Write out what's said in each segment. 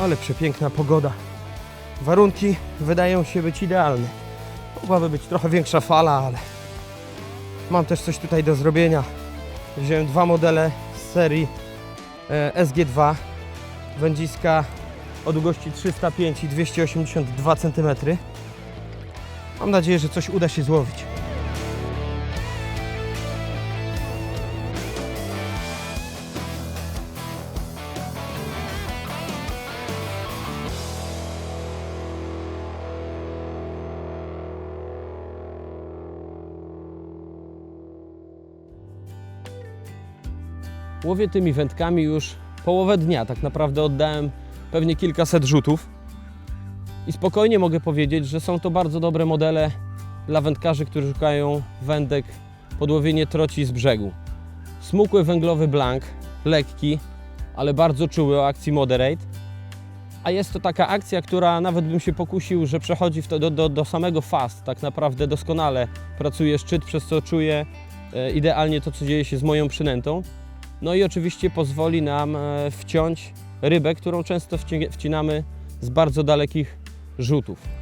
Ale przepiękna pogoda. Warunki wydają się być idealne. Mogłaby być trochę większa fala, ale mam też coś tutaj do zrobienia. Wziąłem dwa modele z serii e, SG2 wędziska o długości 305 i 282 cm. Mam nadzieję, że coś uda się złowić. Łowię tymi wędkami już połowę dnia. Tak naprawdę oddałem pewnie kilkaset rzutów. I spokojnie mogę powiedzieć, że są to bardzo dobre modele dla wędkarzy, którzy szukają wędek pod łowienie troci z brzegu. Smukły węglowy blank, lekki, ale bardzo czuły o akcji Moderate. A jest to taka akcja, która nawet bym się pokusił, że przechodzi do, do, do samego fast. Tak naprawdę doskonale pracuje szczyt, przez co czuję e, idealnie to, co dzieje się z moją przynętą. No i oczywiście pozwoli nam e, wciąć rybę, którą często wci- wcinamy z bardzo dalekich rzutów.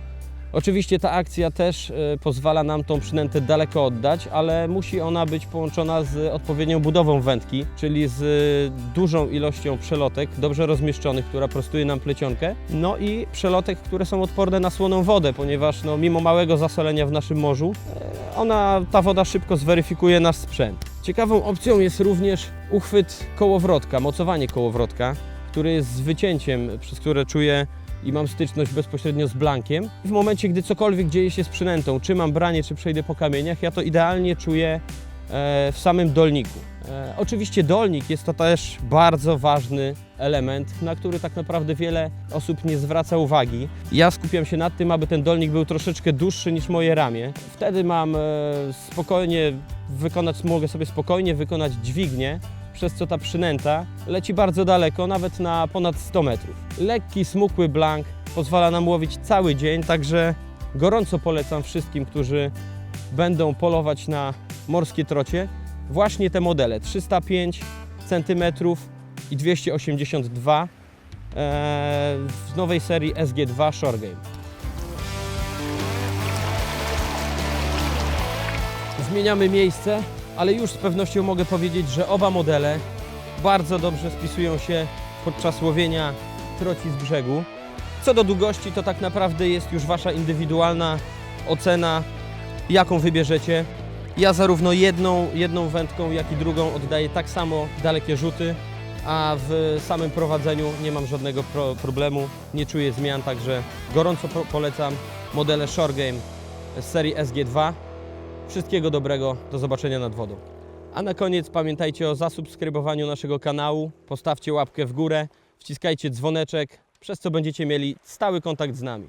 Oczywiście ta akcja też e, pozwala nam tą przynętę daleko oddać, ale musi ona być połączona z odpowiednią budową wędki, czyli z dużą ilością przelotek, dobrze rozmieszczonych, która prostuje nam plecionkę, no i przelotek, które są odporne na słoną wodę, ponieważ no, mimo małego zasolenia w naszym morzu, e, ona, ta woda szybko zweryfikuje nasz sprzęt. Ciekawą opcją jest również uchwyt kołowrotka, mocowanie kołowrotka, który jest z wycięciem, przez które czuję i mam styczność bezpośrednio z blankiem. W momencie, gdy cokolwiek dzieje się z przynętą, czy mam branie, czy przejdę po kamieniach, ja to idealnie czuję e, w samym dolniku. E, Oczywiście dolnik jest to też bardzo ważny element, na który tak naprawdę wiele osób nie zwraca uwagi. Ja skupiam się nad tym, aby ten dolnik był troszeczkę dłuższy niż moje ramię. Wtedy mam e, spokojnie wykonać, mogę sobie spokojnie wykonać dźwignię, przez co ta przynęta leci bardzo daleko, nawet na ponad 100 metrów. Lekki, smukły blank pozwala nam łowić cały dzień, także gorąco polecam wszystkim, którzy będą polować na morskie trocie, właśnie te modele 305 cm i 282 e, w nowej serii SG2 Shore Game. Zmieniamy miejsce, ale już z pewnością mogę powiedzieć, że oba modele bardzo dobrze spisują się podczas łowienia troci z brzegu. Co do długości, to tak naprawdę jest już Wasza indywidualna ocena, jaką wybierzecie. Ja zarówno jedną, jedną wędką, jak i drugą oddaję tak samo dalekie rzuty, a w samym prowadzeniu nie mam żadnego pro problemu, nie czuję zmian, także gorąco po polecam modele Shore Game z serii SG2. Wszystkiego dobrego, do zobaczenia nad wodą. A na koniec pamiętajcie o zasubskrybowaniu naszego kanału, postawcie łapkę w górę, wciskajcie dzwoneczek, przez co będziecie mieli stały kontakt z nami.